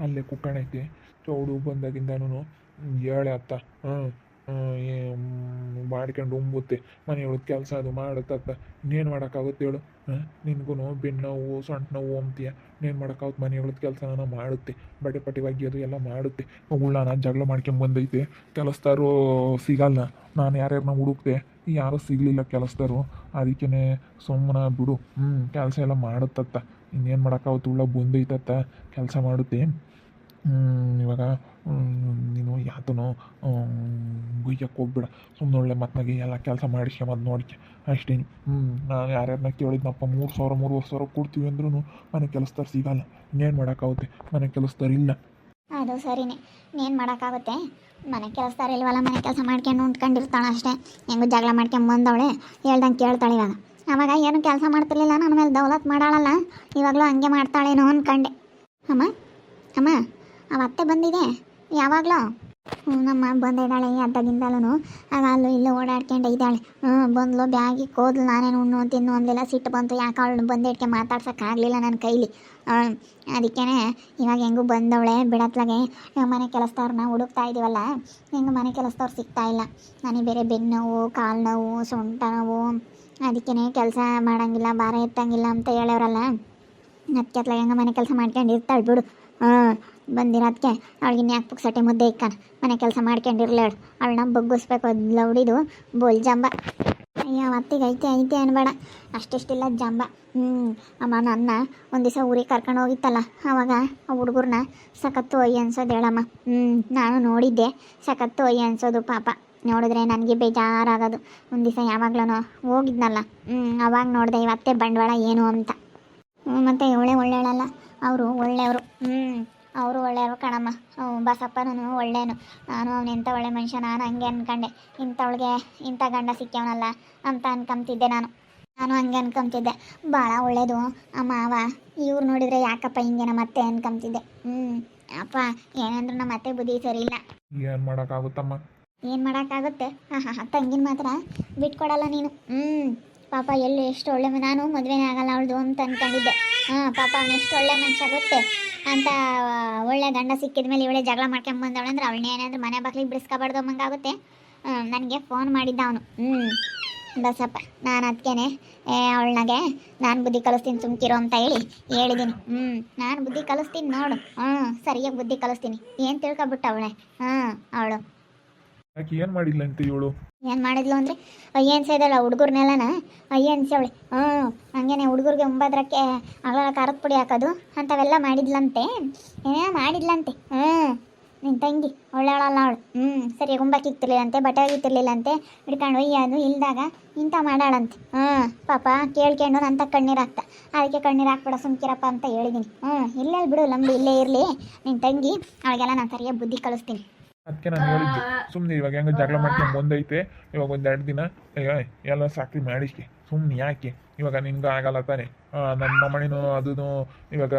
ಅಲ್ಲೇ ಕುಕ್ಕಣೈತಿ ಚೌಡು ಬಂದಾಗಿಂದನೂ ಹೇಳೆ ಅತ್ತ ಹ್ಞೂ ಮಾಡ್ಕೊಂಡು ಉಂಬುತ್ತೆ. ಮನೆಯೊಳಗೆ ಕೆಲಸ ಅದು ಮಾಡುತ್ತತ್ತ. ಇನ್ನೇನು ಮಾಡೋಕ್ಕಾಗುತ್ತೆ ಹೇಳು? ನಿನಗೂ ಬೆನ್ನು ನೋವು, ಸೊಂಟ ನೋವು ಅಂತೀಯ ಇನ್ನೇನು ಮಾಡೋಕ್ಕಾಗುತ್ತೆ ಮನೆಯೊಳಗೆ ಕೆಲಸನ ಮಾಡುತ್ತೆ. ಬಟ್ಟೆ ಪಟ್ಟಿ ಅದು ಎಲ್ಲ ಮಾಡುತ್ತೆ. ಉಳ್ಳಾನ ಜಗಳ ಮಾಡ್ಕೊಂಡ್ ಬಂದೈತೆ. ಕೆಲಸದಾರು ಸಿಗಲ್ಲ. ನಾನು ಯಾರ್ಯಾರನ್ನ ಹುಡುಕ್ತೆ ಯಾರೂ ಸಿಗಲಿಲ್ಲ ಕೆಲಸದಾರು ಅದಕ್ಕೇ ಸುಮ್ಮನೆ ಬಿಡು. ಹ್ಞೂ ಕೆಲಸ ಎಲ್ಲ ಮಾಡುತ್ತತ್ತ. ಇನ್ನೇನು ಮಾಡೋಕ್ಕಾಗುತ್ತೆ ಉಳ್ಳ ಬಂದೈತತ್ತ ಕೆಲಸ ಮಾಡುತ್ತೆ. ಇವಾಗ ನೀನು ಯಾತನೋ ಗುಯ್ಯಕ್ಕೆ ಹೋಗ್ಬಿಡ. ಸುಮ್ಮನೆ ಒಳ್ಳೆ ಮತ್ನಾಗೆ ಎಲ್ಲ ಕೆಲಸ ಮತ್ತು ನೋಡ್ಕೆ. ಅಷ್ಟೇ ಹ್ಞೂ ನಾನು ಯಾರ್ಯಾರನ್ನ ಕೇಳಿದ್ನಪ್ಪ, ಮೂರು ಸಾವಿರ, ಮೂರುವರೆ ಸಾವಿರ ಕೊಡ್ತೀವಿ ಅಂದ್ರೂ ಮನೆ ಕೆಲಸದಾರ ಸಿಗಲ್ಲ. ಇನ್ನೇನು ಮಾಡೋಕ್ಕಾಗುತ್ತೆ ಮನೆ ಕೆಲಸದಾರ ಇಲ್ಲ. ಅದು ಸರಿನೇ. ಏನು ಮಾಡೋಕ್ಕಾಗುತ್ತೆ ಮನೆ ಕೆಲಸದಾರ ಇಲ್ವಲ್ಲ, ಮನೆ ಕೆಲಸ ಮಾಡ್ಕೊಂಡು ಉಂಟ್ಕೊಂಡಿರ್ತಾಳೆ ಅಷ್ಟೇ. ಹೆಂಗು ಜಗಳ ಮಾಡ್ಕೊಂಡು ಬಂದವಳೆ. ಹೇಳ್ದಂಗೆ ಕೇಳ್ತಾಳೆ ಇವಾಗ. ಅವಾಗ ಏನು ಕೆಲಸ ಮಾಡ್ತಿರ್ಲಿಲ್ಲ, ನನ್ನ ಮೇಲೆ ದೌಲತ್ ಮಾಡಾಳಲ್ಲ, ಇವಾಗಲೂ ಹಂಗೆ ಮಾಡ್ತಾಳೇನೋ ಅನ್ಕಂಡೆ. ಅಮ್ಮ ಅಮ್ಮ, ಅವ ಅತ್ತೆ ಬಂದಿದೆ, ಯಾವಾಗಲೂ? ಹ್ಞೂ, ನಮ್ಮ ಬಂದಿದ್ದಾಳೆ ಅದ್ದಾಗಿಂದಲೂ ಆಗ ಅಲ್ಲೂ ಇಲ್ಲೂ ಓಡಾಡ್ಕೊಂಡು ಇದ್ದಾಳೆ. ಹ್ಞೂ, ಬಂದ್ಲು ಬ್ಯಾಗಿ ಕೋದ್ಲು, ನಾನೇನು ಉಣ್ಣು ತಿನ್ನು ಅಂದಿಲ್ಲ ಸಿಟ್ಟು ಬಂತು, ಯಾಕೆ ಅವಳು ಬಂದಿಟ್ಕೆ ಮಾತಾಡ್ಸೋಕ್ಕಾಗಲಿಲ್ಲ ನನ್ನ ಕೈಲಿ. ಅದಕ್ಕೇ ಇವಾಗ ಹೆಂಗೂ ಬಂದವಳೆ, ಬಿಡತ್ಲಾಗೆ. ಮನೆ ಕೆಲಸದವ್ರನ್ನ ಹುಡುಕ್ತಾ ಇದೀವಲ್ಲ, ಹೆಂಗೂ ಮನೆ ಕೆಲಸದವ್ರು ಸಿಗ್ತಾ ಇಲ್ಲ. ನನಗೆ ಬೇರೆ ಬೆನ್ನು ನೋವು ಕಾಲು ನೋವು ಸೊಂಟ ನೋವು. ಅದಕ್ಕೇ ಕೆಲಸ ಮಾಡೋಂಗಿಲ್ಲ, ಭಾರ ಎತ್ತಂಗಿಲ್ಲ ಅಂತ ಹೇಳೋರಲ್ಲ ಅದಕ್ಕೆ ಅತ್ಲಾಗ ಹೆಂಗೆ ಮನೆ ಕೆಲಸ ಮಾಡ್ಕೊಂಡು ಇರ್ತಾಳೆ ಬಿಡು. ಹಾಂ ಬಂದಿರೋದಕ್ಕೆ ಅವಳಿಗೆ ಯಾಕೆ ಪುಕ್ಸಟ್ಟೆ ಮುದ್ದೆ ಇಕ್ಕಾನ? ಮನೆ ಕೆಲಸ ಮಾಡ್ಕೊಂಡಿರ್ಲೇಳು. ಅವಳನ್ನ ಬಗ್ಗಿಸ್ಬೇಕು ಅದ್ಲ ಹುಡಿದು ಬೋಲ್ ಜಂಬ. ಅಯ್ಯೋ, ಅತ್ತಿಗೆ ಐತೆ ಐತೆ ಅನ್ಬೇಡ. ಅಷ್ಟಿಷ್ಟಿಲ್ಲ ಜಂಬ. ಹ್ಞೂ ಅಮ್ಮ ನನ್ನ ಒಂದು ದಿವಸ ಊರಿಗೆ ಕರ್ಕೊಂಡು ಹೋಗಿತ್ತಲ್ಲ, ಅವಾಗ ಆ ಹುಡುಗರನ್ನ ಸಖತ್ತು ಒಯ್ಯ ಅನ್ಸೋದು ಹೇಳಮ್ಮ. ಹ್ಞೂ ನಾನು ನೋಡಿದ್ದೆ ಸಖತ್ತು ಒಯ್ಯ ಅನ್ಸೋದು ಪಾಪ. ನೋಡಿದ್ರೆ ನನಗೆ ಬೇಜಾರಾಗೋದು. ಒಂದು ದಿವಸ ಯಾವಾಗ್ಲೂ ಹೋಗಿದ್ನಲ್ಲ. ಅವಾಗ ನೋಡಿದೆ ಇವತ್ತೇ ಬಂಡವಾಳ ಏನು ಅಂತ. ಮತ್ತು ಇವಳೆ ಒಳ್ಳೆಯವಳಲ್ಲ? ಅವರು ಒಳ್ಳೆಯವರು. ಹ್ಞೂ ಅವರು ಒಳ್ಳೆಯವರು ಕಣಮ್ಮ. ಬಸಪ್ಪನೂ ಒಳ್ಳೆಯನು ನಾನು ಅವನು ಎಂಥ ಒಳ್ಳೆ ಮನುಷ್ಯ, ನಾನು ಹಂಗೆ ಅನ್ಕೊಂಡೆ. ಇಂಥವಳಿಗೆ ಇಂಥ ಗಂಡ ಸಿಕ್ಕವನಲ್ಲ ಅಂತ ಅನ್ಕೊಂತಿದ್ದೆ ನಾನು. ನಾನು ಹಂಗೆ ಅನ್ಕೊಂತಿದ್ದೆ ಭಾಳ ಒಳ್ಳೇದು. ಆ ಮಾವ, ಇವ್ರು ನೋಡಿದರೆ ಯಾಕಪ್ಪ ಹಿಂಗೆ ನಮ್ಮ ಅತ್ತೆ ಅನ್ಕೊಂತಿದ್ದೆ ಹ್ಞೂ ಅಪ್ಪ, ಏನಂದ್ರು ನಮ್ಮ ಅತ್ತೆ ಬುದ್ಧಿ ಸರಿ ಇಲ್ಲ. ಏನು ಮಾಡೋಕ್ಕಾಗುತ್ತಮ್ಮ? ಏನು ಮಾಡೋಕ್ಕಾಗುತ್ತೆ? ಹಾಂ ಹಾಂ ತಂಗಿನ ಮಾತ್ರ ಬಿಟ್ಕೊಡಲ್ಲ ನೀನು. ಹ್ಞೂ ಪಾಪ ಎಲ್ಲಿ ಎಷ್ಟು ಒಳ್ಳೆ ನಾನು ಮದುವೆನೇ ಆಗಲ್ಲ ಅವಳದು ಅಂತ ಅಂದ್ಕೊಂಡಿದ್ದೆ ಹಾಂ, ಪಾಪ ಅವನು ಎಷ್ಟು ಒಳ್ಳೆ ಮನುಷ್ಯ ಗೊತ್ತೆ? ಅಂತ ಒಳ್ಳೆ ಗಂಡ ಸಿಕ್ಕಿದ ಮೇಲೆ ಇವಳೆ ಜಗಳ ಮಾಡ್ಕೊಂಬಂದವಳು ಅಂದ್ರೆ ಅವಳನ್ನೇ ಏನಾದ್ರು ಮನೆ ಬಾಗಿಲಿಗೆ ಬಿಡಿಸ್ಕೊಬಾರ್ದು ಆಗುತ್ತೆ. ನನಗೆ ಫೋನ್ ಮಾಡಿದ್ದ ಅವನು. ಹ್ಞೂ ಬಸಪ್ಪ, ನಾನು ಅದಕ್ಕೇನೆ ಏ, ಅವಳನಾಗೆ ನಾನು ಬುದ್ಧಿ ಕಲಿಸ್ತೀನಿ ಸುಮ್ಕಿರೋ ಅಂತ ಹೇಳಿ ಹೇಳಿದ್ದೀನಿ ಹ್ಞೂ ನಾನು ಬುದ್ಧಿ ಕಲಿಸ್ತೀನಿ ನೋಡು. ಹ್ಞೂ ಸರಿಯಾಗಿ ಬುದ್ಧಿ ಕಲಿಸ್ತೀನಿ. ಏನು ತಿಳ್ಕೊಬಿಟ್ಟ ಅವಳೆ ಹ್ಞೂ ಅವಳು. ಯಾಕೆ ಏನು ಮಾಡಿಲ್ಲ ಅಂತ ಇವಳು? ಏನು ಮಾಡಿದ್ಲು ಅಂದ್ರೆ, ಅಯ್ಯ ಅನ್ಸಿದಳ ಹುಡುಗರ್ನೆಲ್ಲನ? ಅಯ್ಯ ಅನ್ಸವಳೆ ಹ್ಞೂ, ಹಂಗೇನೆ ಹುಡುಗರಿಗೆ ಒಂಬದ್ರಕ್ಕೆ ಅಗಳ ಖಾರದ ಪುಡಿ ಹಾಕೋದು, ಅಂಥವೆಲ್ಲ ಮಾಡಿದ್ಲಂತೆ. ಏನೇ ಮಾಡಿದ್ಲಂತೆ, ಹ್ಞೂ. ನಿನ್ನ ತಂಗಿ ಒಳ್ಳೆಯವಳಲ್ಲ ಅವಳು, ಹ್ಞೂ. ಸರಿ ಗುಂಬಕ್ಕಿತ್ತಿರ್ಲಿಲ್ಲಂತೆ ಬಟ್ಟೆ ಒಗಿತಿರ್ಲಿಲ್ಲಂತೆ ಹಿಡ್ಕೊಂಡು ಒಯ್ಯೋದು ಇಲ್ದಾಗ ಇಂಥ ಮಾಡಾಳಂತೆ, ಹ್ಞೂ. ಪಾಪ, ಕೇಳ್ಕೊಂಡು ನಂತ ಕಣ್ಣೀರು ಹಾಕ್ತ. ಅದಕ್ಕೆ ಕಣ್ಣೀರು ಹಾಕ್ಬೇಡ, ಸುಮ್ಕಿರಪ್ಪ ಅಂತ ಹೇಳಿದ್ದೀನಿ ಹ್ಞೂ ಇಲ್ಲೇ ಬಿಡು, ಲಂಬಿ, ಇಲ್ಲೇ ಇರಲಿ. ನಿನ್ನ ತಂಗಿ, ಅವಳಿಗೆಲ್ಲ ನಾನು ಸರಿಯಾಗಿ ಬುದ್ಧಿ ಕಲಿಸ್ತೀನಿ. ಅದಕ್ಕೆ ನಾನು ಹೇಳಿದ್ದು. ಸುಮ್ಮನೆ ಇವಾಗ ಹೆಂಗೆ ಜಗಳ ಮಾಡ್ಕೊಂಡು ಬಂದೈತೆ. ಇವಾಗ ಒಂದು ಎರಡು ದಿನ ಎಲ್ಲ ಸಾಕ್ರಿ ಮಾಡಿಸ್ಕೆ ಸುಮ್ಮನೆ ಯಾಕೆ? ಇವಾಗ ನಿನ್ಗೆ ಆಗಲ್ಲ ತಾನೆ. ನನ್ನ ಮಮ್ಮಣಿನೂ ಅದೂ ಇವಾಗ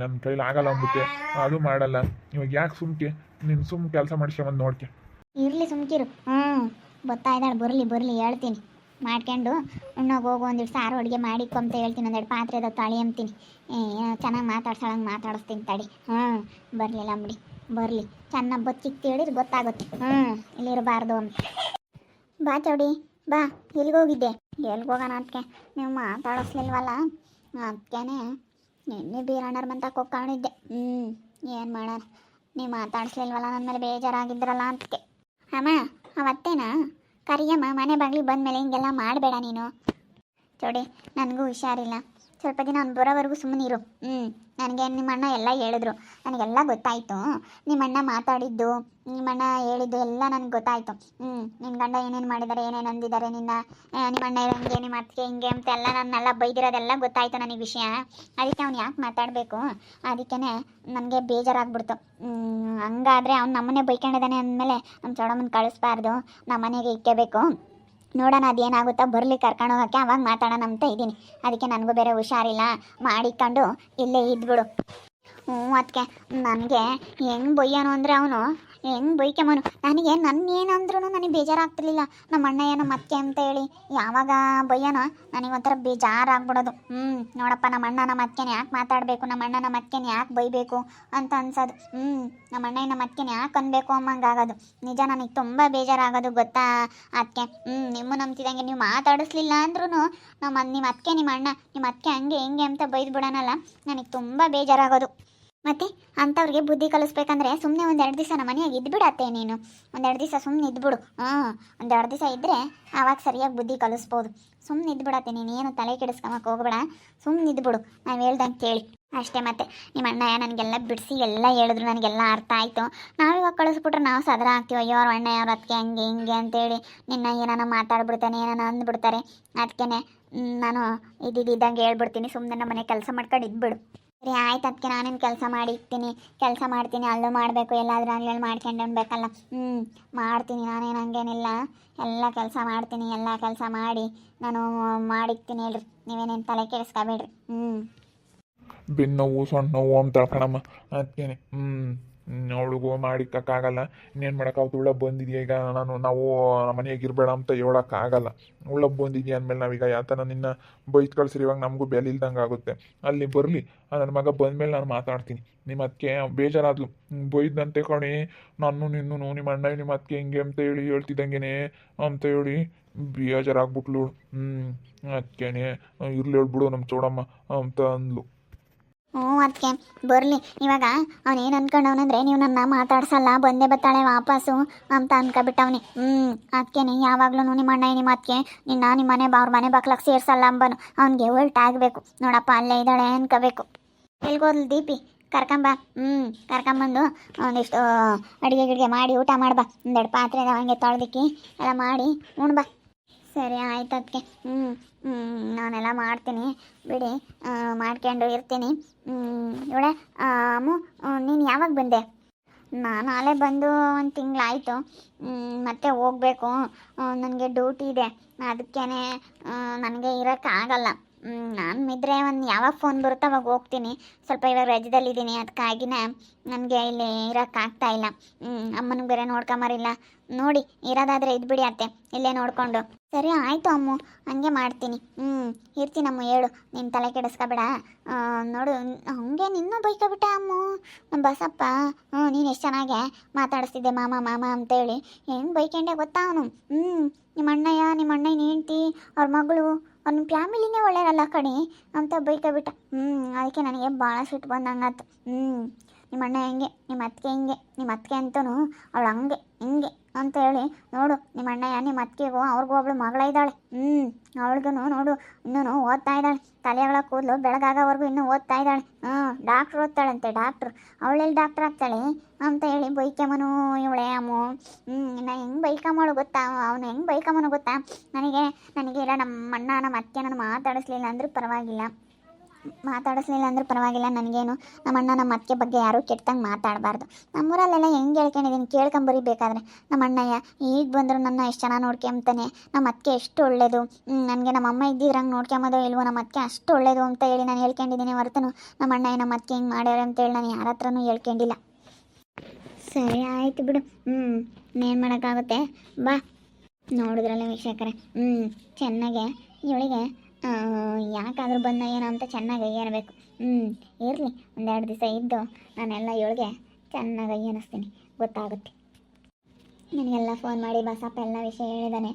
ನನ್ನ ಕೈಲಿ ಆಗಲ್ಲ ಅಂದ್ಬಿಟ್ಟೆ ಅದು ಮಾಡಲ್ಲ. ಇವಾಗ ಯಾಕೆ ಸುಮ್ಕೆ? ನೀನು ಸುಮ್ ಕೆಲಸ ಮಾಡಿಸ್ಕೊಂಬಂದು ನೋಡ್ಕೆ. ಇರಲಿ ಸುಮ್ಕಿರು. ಹ್ಞೂ ಇದ್ದಾಳೆ ಬರಲಿ ಬರಲಿ ಹೇಳ್ತೀನಿ. ಮಾಡ್ಕೊಂಡು ಉಣ್ಣೋಗಿ ಹೋಗು ಒಂದಿಷ್ಟು ಸಾರು ಅಡುಗೆ ಮಾಡಿಕೊಂತ ಹೇಳ್ತೀನಿ. ಒಂದೆರಡು ಪಾತ್ರೆ ಅದ ತಾಳಿ ಅಂತೀನಿ ಚೆನ್ನಾಗಿ ಮಾತಾಡ್ಸೋಳಂಗೆ ಮಾತಾಡಿಸ್ತೀನಿ ತಡಿ. ಹ್ಞೂ ಬರಲಿಲ್ಲ ಅಂಬಿಡಿ ಬರಲಿ. ಚೆನ್ನಾಗಿ ಬಚ್ಚಿಕ್ ಹೇಳಿದ್ರೆ ಗೊತ್ತಾಗುತ್ತೆ. ಹ್ಞೂ ಇಲ್ಲಿರಬಾರ್ದು ಅಂತ. ಬಾ ಚೌಡಿ, ಬಾ, ಎಲ್ಗೋಗಿದ್ದೆ? ಹೋಗೋಣ ಅದಕ್ಕೆ ನೀವು ಮಾತಾಡಿಸ್ಲಿಲ್ವಲ್ಲ? ಅದಕ್ಕೇನೆ ನಿನ್ನೆ ಬೀರಣ್ಣರ ಕುಕ್ಕ ಕಾಣಿದ್ದೆ ಹ್ಞೂ ಏನು ಮಾಡೋಣ ನೀವು ಮಾತಾಡಿಸ್ಲಿಲ್ವಲ್ಲ? ನನ್ನ ಮೇಲೆ ಬೇಜಾರಾಗಿದ್ರಲ್ಲ ಅದಕ್ಕೆ ಅಮ್ಮ, ಅವತ್ತೇನ? ಕರಿಯಮ್ಮ ಮನೆ ಬಾಗಿಲಿಗೆ ಬಂದಮೇಲೆ ಹಿಂಗೆಲ್ಲ ಮಾಡಬೇಡ ನೀನು. ಚೌಡಿ, ನನಗೂ ಹುಷಾರಿಲ್ಲ. ಸ್ವಲ್ಪ ದಿನ ಅವ್ನು ಬರೋವರೆಗೂ ಸುಮ್ಮನಿರು ಹ್ಞೂ ನನಗೆ ನಿಮ್ಮ ಅಣ್ಣ ಎಲ್ಲ ಹೇಳಿದ್ರು. ನನಗೆಲ್ಲ ಗೊತ್ತಾಯಿತು. ನಿಮ್ಮ ಅಣ್ಣ ಮಾತಾಡಿದ್ದು ನಿಮ್ಮ ಅಣ್ಣ ಹೇಳಿದ್ದು ಎಲ್ಲ ನನಗೆ ಗೊತ್ತಾಯಿತು. ಹ್ಞೂ ನಿನ್ನ ಗಂಡ ಏನೇನು ಮಾಡಿದ್ದಾರೆ ಏನೇನು ಅಂದಿದ್ದಾರೆ ನಿನ್ನ ಆ, ನಿಮ್ಮ ಅಣ್ಣ ಹಿಂಗೆ ಏನೇ ಮಾಡ್ತೀಯ ಹಿಂಗೆ ಅಂತ ಎಲ್ಲ ನನ್ನೆಲ್ಲ ಬೈದಿರೋದೆಲ್ಲ ಗೊತ್ತಾಯಿತು ನನಗೆ ವಿಷಯ. ಅದಕ್ಕೆ ಅವ್ನು ಯಾಕೆ ಮಾತಾಡಬೇಕು? ಅದಕ್ಕೇ ನನಗೆ ಬೇಜಾರಾಗ್ಬಿಡ್ತು. ಹಂಗಾದರೆ ಹಂಗಾದ್ರೆ ಅವ್ನು ನಮ್ಮನ್ನೇ ಬೈಕೊಂಡಿದ್ದಾನೆ ಅಂದಮೇಲೆ ನಮ್ಮ ಚೌಡಮ್ಮನ ಕಳಿಸ್ಬಾರ್ದು. ನಮ್ಮನೆಗೆ ಇಕ್ಕಬೇಕು. ನೋಡೋಣ, ಅದೇನಾಗುತ್ತೋ ಬರಲಿ, ಕರ್ಕೊಂಡು ಹೋಗೋಕ್ಕೆ ಅವಾಗ ಮಾತಾಡೋಣ ಅಂತ ಇದ್ದೀನಿ. ಅದಕ್ಕೆ ನನಗೂ ಬೇರೆ ಹುಷಾರಿಲ್ಲ. ಮಾಡಿಕೊಂಡು ಇಲ್ಲೇ ಇದ್ಬಿಡು. ಹ್ಞೂ ಅದಕ್ಕೆ ನನಗೆ ಹೆಂಗೆ ಬೊಯ್ಯೋನು ಅಂದರೆ ಅವನು ಹೆಂಗೆ ಬೈಕೆಮನು ನನಗೆ ನನ್ನ ಏನಂದ್ರೂ ನನಗೆ ಬೇಜಾರಾಗ್ತಿರ್ಲಿಲ್ಲ. ನಮ್ಮ ಅಣ್ಣ ನಮ್ಮ ಅತ್ತೆ ಅಂತ ಹೇಳಿ. ಯಾವಾಗ ಬೈಯನೋ ನನಗೆ ಒಂಥರ ಬೇಜಾರಾಗ್ಬಿಡೋದು. ಹ್ಞೂ ನೋಡಪ್ಪ, ನಮ್ಮ ಅಣ್ಣ, ನಮ್ಮ ಯಾಕೆ ಮಾತಾಡಬೇಕು? ನಮ್ಮ ಅಣ್ಣನ ನಮ್ಮ ಯಾಕೆ ಬೈಬೇಕು ಅಂತ ಅನ್ಸೋದು. ಹ್ಞೂ ನಮ್ಮ ಅಣ್ಣನ ನಮ್ಮ ಅತ್ತೆನ ಯಾಕೆ ಅನ್ಬೇಕು ಅಮ್ಮಂಗಾಗೋದು ನಿಜ ನನಗೆ ತುಂಬ ಬೇಜಾರಾಗೋದು ಗೊತ್ತಾ ಅದಕ್ಕೆ ಹ್ಞೂ ನಿಮ್ಮ ನಂಬ್ತಿದಂಗೆ ನೀವು ಮಾತಾಡಿಸ್ಲಿಲ್ಲ ಅಂದ್ರೂ ನಮ್ಮ ನಿಮ್ಮ ಅತ್ತೆ ನಿಮ್ಮ ಅಣ್ಣ, ನಿಮ್ಮ ಅತ್ತೆ ಹಂಗೆ ಹೆಂಗೆ ಅಂತ ಬೈದು ಬಿಡೋಣಲ್ಲ ನನಗೆ ತುಂಬ ಬೇಜಾರಾಗೋದು. ಮತ್ತೆ ಅಂಥವ್ರಿಗೆ ಬುದ್ಧಿ ಕಲಿಸ್ಬೇಕಂದ್ರೆ ಸುಮ್ಮನೆ ಒಂದೆರಡು ದಿವಸ ನಮ್ಮ ಮನೆಯಾಗಿ ಇದ್ಬಿಡತ್ತೆ ನೀನು. ಒಂದೆರಡು ದಿವಸ ಸುಮ್ಮನೆ ಇದ್ಬಿಡು. ಹಾಂ ಒಂದೆರಡು ದಿವಸ ಇದ್ದರೆ ಆವಾಗ ಸರಿಯಾಗಿ ಬುದ್ಧಿ ಕಲಿಸ್ಬೋದು. ಸುಮ್ಮನೆ ಇದ್ಬಿಡತ್ತೆ ನೀನು, ಏನು ತಲೆ ಕೆಡಿಸ್ಕೊಂಬಕ್ಕೆ ಹೋಗ್ಬೇಡ. ಸುಮ್ಮನೆ ಇದ್ಬಿಡು, ನಾವು ಹೇಳ್ದಂಗೆ ಕೇಳಿ. ಅಷ್ಟೇ ಮತ್ತೆ, ನಿಮ್ಮ ಅಣ್ಣಯ್ಯ ನನಗೆಲ್ಲ ಬಿಡಿಸಿ ಎಲ್ಲ ಹೇಳಿದ್ರು, ನನಗೆಲ್ಲ ಅರ್ಥ ಆಯಿತು. ನಾವಿವಾಗ ಕಳಿಸ್ಬಿಟ್ರೆ ನಾವು ಸದರ ಆಗ್ತೀವಿ. ಅಯ್ಯೋ, ಅವ್ರ ಅಣ್ಣ ಅವ್ರ ಅದಕ್ಕೆ ಹಂಗೆ ಹಿಂಗೆ ಅಂತೇಳಿ ನಿನ್ನ ಏನಾನ ಮಾತಾಡ್ಬಿಡ್ತಾನೆ, ಏನಾನ ಅಂದ್ಬಿಡ್ತಾರೆ. ಅದಕ್ಕೆ ನಾನು ಇದ್ದಿದ್ದಂಗೆ ಹೇಳ್ಬಿಡ್ತೀನಿ. ಸುಮ್ಮನೆ ನಮ್ಮ ಮನೆ ಕೆಲಸ ಮಾಡ್ಕೊಂಡು ಇದ್ಬಿಡು. ಸರಿ, ಆಯ್ತು ಅದಕ್ಕೆ ನಾನೇನು ಕೆಲಸ ಮಾಡಿ ಇಕ್ತೀನಿ ಕೆಲಸ ಮಾಡ್ತೀನಿ, ಅಲ್ಲೂ ಮಾಡಬೇಕು, ಎಲ್ಲಾದರೂ ಅಲ್ಲಿ ಮಾಡ್ಕೊಂಡು ಅನ್ಬೇಕಲ್ಲ ಹ್ಞೂ ಮಾಡ್ತೀನಿ, ನಾನೇನು ಹಂಗೇನಿಲ್ಲ. ಎಲ್ಲ ಕೆಲಸ ಮಾಡ್ತೀನಿ, ಎಲ್ಲ ಕೆಲಸ ಮಾಡಿ. ನಾನು ಮಾಡಿಕ್ತೀನಿ ಹೇಳ್ರಿ ನೀವೇನೇನು ತಲೆ ಕೆಡಿಸ್ಕೊಬೇಡ್ರಿ. ಹ್ಞೂ ಬೆನ್ನು ನೋವು ಅಂತ ಕಣಮ್ಮ ಅದಕ್ಕೇನೆ ಹ್ಞೂ ಅವಳಿಗೂ ಮಾಡಿಕ್ಕಾಗಲ್ಲ. ಇನ್ನೇನು ಮಾಡೋಕ್ಕಾಗುತ್ತೆ? ಉಳ್ಳ ಬಂದಿದೆಯಾ ಈಗ? ನಾನು, ನಾವು ಮನೆಯಾಗ ಇರಬೇಡ ಅಂತ ಹೇಳೋಕ್ಕಾಗಲ್ಲ. ಉಳ್ಳ ಬಂದಿದೆಯಾ ಅಂದಮೇಲೆ ನಾವೀಗ ಯಾತನ ನಿನ್ನ ಬೈತ್ ಕಳ್ಸಿರಿ? ಇವಾಗ ನಮಗೂ ಬೆಲೆ ಇಲ್ದಂಗೆ ಆಗುತ್ತೆ. ಅಲ್ಲಿ ಬರಲಿ. ನನ್ನ ಮಗ ಬಂದಮೇಲೆ ನಾನು ಮಾತಾಡ್ತೀನಿ. ನಿಮ್ಮ ಅದಕ್ಕೆ ಬೇಜಾರಾದ್ಲು. ಬೈದಂತೆ ಕಣಿ. ನಾನು, ನಿನ್ನೂ ನಿಮ್ಮ ಅಣ್ಣ, ನಿಮ್ಮ ಅದಕ್ಕೆ ಹಿಂಗೆ ಅಂತ ಹೇಳಿ ಹೇಳ್ತಿದ್ದಂಗೆನೇ ಅಂತ ಹೇಳಿ ಬೇಜಾರಾಗ್ಬಿಟ್ಲು. ಹ್ಞೂ ಅದಕ್ಕೇನೆ ಇರ್ಲಿ ಹೇಳ್ಬಿಡು ನಮ್ಮ ಚೋಡಮ್ಮ ಅಂತ ಅಂದ್ಲು. ಹ್ಞೂ ಅದಕ್ಕೆ ಬರಲಿ. ಇವಾಗ ಅವನೇನು ಅನ್ಕೊಂಡವನಂದ್ರೆ ನೀವು ನನ್ನ ಮಾತಾಡ್ಸಲ್ಲ, ಬಂದೇ ಬತ್ತಾಳೆ ವಾಪಸ್ಸು ಅಂತ ಅನ್ಕೊಬಿಟ್ಟವನಿ. ಹ್ಞೂ ಅದಕ್ಕೇನೆ ಯಾವಾಗಲೂ ನಿಮ್ಮ ಅಣ್ಣ ನಿಮ್ಮ ಅದಕ್ಕೆ ನಿನ್ನ ನಿಮ್ಮ ಮನೆ ಅವ್ರ ಮನೆ ಬಾಕ್ಲಕ್ಕೆ ಸೇರ್ಸಲ್ಲ ಅಂಬನು. ಅವ್ನಿಗೆ ಹೊಲ್ಟಾಗಬೇಕು ನೋಡಪ್ಪ, ಅಲ್ಲೇ ಇದ್ದಾಳೆ ಅನ್ಕೋಬೇಕು. ಎಲ್ಗೋದ್ಲು ದೀಪಿ, ಕರ್ಕೊಂಬ. ಹ್ಞೂ ಕರ್ಕೊಂಬಂದು ಒಂದಿಷ್ಟು ಅಡುಗೆ ಗಿಡಿಗೆ ಮಾಡಿ ಊಟ ಮಾಡ್ಬಾ. ಒಂದೆರಡು ಪಾತ್ರೆ ತೊಳೆದಿಕ್ಕಿ ತೊಳ್ದಿಕ್ಕಿ, ಎಲ್ಲ ಮಾಡಿ ಉಣ್ಬಾ. ಸರಿ, ಆಯ್ತು ಅದಕ್ಕೆ ಹ್ಞೂ ಹ್ಞೂ ನಾನೆಲ್ಲ ಮಾಡ್ತೀನಿ. ಬಿಡಿ ಮಾಡ್ಕೊಂಡು ಇರ್ತೀನಿ. ಇವಳೆ ಅಮ್ಮು ನೀನು ಯಾವಾಗ ಬಂದೆ? ನಾನು ಅಲ್ಲೇ ಬಂದು ಒಂದು ತಿಂಗಳಾಯಿತು. ಮತ್ತೆ ಹೋಗಬೇಕು. ನನಗೆ ಡ್ಯೂಟಿ ಇದೆ. ಅದಕ್ಕೇ ನನಗೆ ಇರೋಕ್ಕಾಗಲ್ಲ ನಾನು ಇದ್ದರೆ ಒಂದು ಯಾವಾಗ ಫೋನ್ ಬರುತ್ತೆ ಅವಾಗ ಹೋಗ್ತೀನಿ. ಸ್ವಲ್ಪ ಇವಾಗ ರಜದಲ್ಲಿದ್ದೀನಿ ಅದಕ್ಕಾಗಿನೇ ನನಗೆ ಇಲ್ಲಿ ಇರೋಕ್ಕಾಗ್ತಾ ಇಲ್ಲ. ಅಮ್ಮನಿಗೆ ಬೇರೆ ನೋಡ್ಕೊಂಬರಿಲ್ಲ. ನೋಡಿ, ಇರೋದಾದರೆ ಇದ್ಬಿಡಿ ಅತ್ತೆ. ಇಲ್ಲೇ ನೋಡಿಕೊಂಡು. ಸರಿ, ಆಯಿತು ಅಮ್ಮು. ಹಂಗೆ ಮಾಡ್ತೀನಿ. ಹ್ಞೂ ಇರ್ತೀನಮ್ಮ ಹೇಳು. ನಿನ್ನ ತಲೆ ಕೆಡಿಸ್ಕೊಬೇಡ. ನೋಡು, ಹಂಗೆ ನಿನ್ನೂ ಬೈಕೋಬಿಟ್ಟೆ ಅಮ್ಮು. ನಮ್ಮ ಬಸಪ್ಪ ಹ್ಞೂ ನೀನು ಎಷ್ಟು ಚೆನ್ನಾಗೆ ಮಾತಾಡಿಸ್ತಿದ್ದೆ ಮಾಮ ಮಾಮ ಅಂತೇಳಿ. ಹೆಂಗೆ ಬೈಕೊಂಡೆ ಗೊತ್ತಾ ಅವನು? ಹ್ಞೂ ನಿಮ್ಮ ಅಣ್ಣಯ್ಯ ನಿಮ್ಮ ಅಣ್ಣಯ್ಯನ ಹೆಂಡ್ತಿ, ಅವ್ರ ಮಗಳು. ಅವ್ನ ಫ್ಯಾಮಿಲಿನೇ ಒಳ್ಳೆಯರಲ್ಲ ಕಣಿ ಅಂತ ಬೈಕೊಬಿಟ್ಟ ಹ್ಞೂ ಅದಕ್ಕೆ ನನಗೆ ಭಾಳ ಸಿಟ್ಟು ಬಂದಂಗಾತು ಹ್ಞೂ ನಿಮ್ಮ ಅಣ್ಣ ಹೆಂಗೆ ನಿಮ್ಮ ಅತ್ತಿಗೆ ಹಿಂಗೆ ನಿಮ್ಮ ಅತ್ತಿಗೆ ಅಂತೂ ಅವಳು ಹಂಗೆ, ಹಿಂಗೆ. ಅಂತ ಹೇಳಿ, ನೋಡು, ನಿಮ್ಮ ಅಣ್ಣಯ್ಯ, ನಿಮ್ಮ ಅತ್ತಿಗೆಗೂ ಅವ್ರಿಗೂ ಒಬ್ಳು ಮಗಳ ಇದ್ದಾಳೆ. ಹ್ಞೂ ಅವಳಿಗೂ ನೋಡು ಇನ್ನೂ ಓದ್ತಾ ಇದ್ದಾಳೆ. ತಲೆಗಳ ಕೂದಲು, ಬೆಳಗಾಗೋವರೆಗೂ ಇನ್ನೂ ಓದ್ತಾ ಇದ್ದಾಳೆ. ಹ್ಞೂ ಡಾಕ್ಟ್ರ್ ಓದ್ತಾಳಂತೆ ಡಾಕ್ಟ್ರು ಅವಳೆಲ್ಲಿ ಡಾಕ್ಟ್ರ್ ಆಗ್ತಾಳೆ ಅಂತ ಹೇಳಿ ಬೈಕಮ್ಮನು ಇವಳೆ ಅಮ್ಮು. ಹ್ಞೂ ನಾ ಹೆಂಗೆ ಬೈಕಮ್ಮಳು ಗೊತ್ತಾ? ಅವನು ಹೆಂಗೆ ಬೈಕಮ್ಮನು ಗೊತ್ತಾ? ನನಗೆ ನನಗೆ ಇಲ್ಲ ನಮ್ಮ ಅಣ್ಣ ನಮ್ಮ ಅತ್ತೆ ನಾನು ಮಾತಾಡಿಸ್ಲಿಲ್ಲ ಅಂದರೂ ಪರವಾಗಿಲ್ಲ. ಮಾತಾಡಿಸ್ಲಿಲ್ಲ ಅಂದ್ರೆ ಪರವಾಗಿಲ್ಲ, ನನಗೇನು? ನಮ್ಮ ಅಣ್ಣ ನಮ್ಮ ಅತ್ತೆ ಬಗ್ಗೆ ಯಾರೂ ಕೆಟ್ಟಂಗೆ ಮಾತಾಡಬಾರ್ದು. ನಮ್ಮೂರಲ್ಲೆಲ್ಲ ಹೆಂಗೆ ಹೇಳ್ಕೊಂಡಿದ್ದೀನಿ ಕೇಳ್ಕೊಂಬರಿ ಬೇಕಾದ್ರೆ. ನಮ್ಮ ಅಣ್ಣಯ್ಯ, ಈಗ ಬಂದರೂ ನನ್ನ ಎಷ್ಟು ಚೆನ್ನಾಗಿ ನೋಡ್ಕೊಂತಾನೆ. ನಮ್ಮ ಅತ್ತೆ ಎಷ್ಟು ಒಳ್ಳೇದು. ನನಗೆ ನಮ್ಮ ಅಮ್ಮ ಇದ್ದಿದ್ರಂಗೆ ನೋಡ್ಕೊಂಬೋದೋ ಇಲ್ವೋ, ನಮ್ಮ ಅತ್ತೆ ಅಷ್ಟು ಒಳ್ಳೇದು ಅಂತ ಹೇಳಿ ನಾನು ಹೇಳ್ಕೊಂಡಿದ್ದೀನಿ ಹೊರತು ನಮ್ಮ ಅಣ್ಣಯ್ಯ, ನಮ್ಮ ಅತ್ತೆ ಹಿಂಗೆ ಮಾಡ್ಯಾರ ಅಂತೇಳಿ ನಾನು ಯಾರ ಹತ್ರನೂ ಹೇಳ್ಕೊಂಡಿಲ್ಲ. ಸರಿ, ಆಯಿತು ಬಿಡು. ಹ್ಞೂ ಏನು ಮಾಡೋಕ್ಕಾಗುತ್ತೆ? ಬಾ. ನೋಡಿದ್ರಲ್ಲ ವೀಕ್ಷಕರೇ. ಹ್ಞೂ ಚೆನ್ನಾಗೆ. ಇವಳಿಗೆ ಯಾಕಾದರೂ ಬಂದ ಏನೋ ಅಂತ ಚೆನ್ನಾಗಿ ಅಯ್ಯನಬೇಕು. ಹ್ಞೂ ಇರಲಿ, ಒಂದೆರಡು ದಿವಸ ಇದ್ದು ನಾನೆಲ್ಲ ಇವಳಿಗೆ ಚೆನ್ನಾಗಿ ಅಯ್ಯನಿಸ್ತೀನಿ. ಗೊತ್ತಾಗುತ್ತೆ. ನನಗೆಲ್ಲ ಫೋನ್ ಮಾಡಿ ಬಸಪ್ಪ ಎಲ್ಲ ವಿಷಯ ಹೇಳಿದ್ದಾನೆ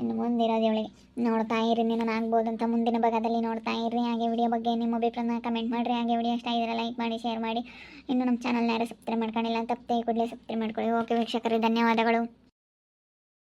ಇನ್ನು ಮುಂದಿರೋದು ಇವಳಿಗೆ. ನೋಡ್ತಾ ಇರಿ ನಾನು ಆಗ್ಬೋದು ಅಂತ ಮುಂದಿನ ಭಾಗದಲ್ಲಿ ನೋಡ್ತಾ ಇರಿ ಹಾಗೆ ವಿಡಿಯೋ ಬಗ್ಗೆ ನಿಮ್ಮ ಅಭಿಪ್ರಾಯನ ಕಮೆಂಟ್ ಮಾಡಿರಿ. ಹಾಗೆ ವಿಡಿಯೋ ಇಷ್ಟ ಆಗಿದ್ರೆ ಲೈಕ್ ಮಾಡಿ ಶೇರ್ ಮಾಡಿ. ಇನ್ನು ನಮ್ಮ ಚಾನಲ್ನ ಯಾರು ಸಬ್ಸ್ಕ್ರೈಬ್ ಮಾಡ್ಕೊಂಡಿಲ್ಲ ತಪ್ಪದೆ ಕೂಡಲೇ ಸಬ್ಸ್ಕ್ರೈಬ್ ಮಾಡ್ಕೊಳ್ಳಿ. ಓಕೆ ವೀಕ್ಷಕರು, ಧನ್ಯವಾದಗಳು.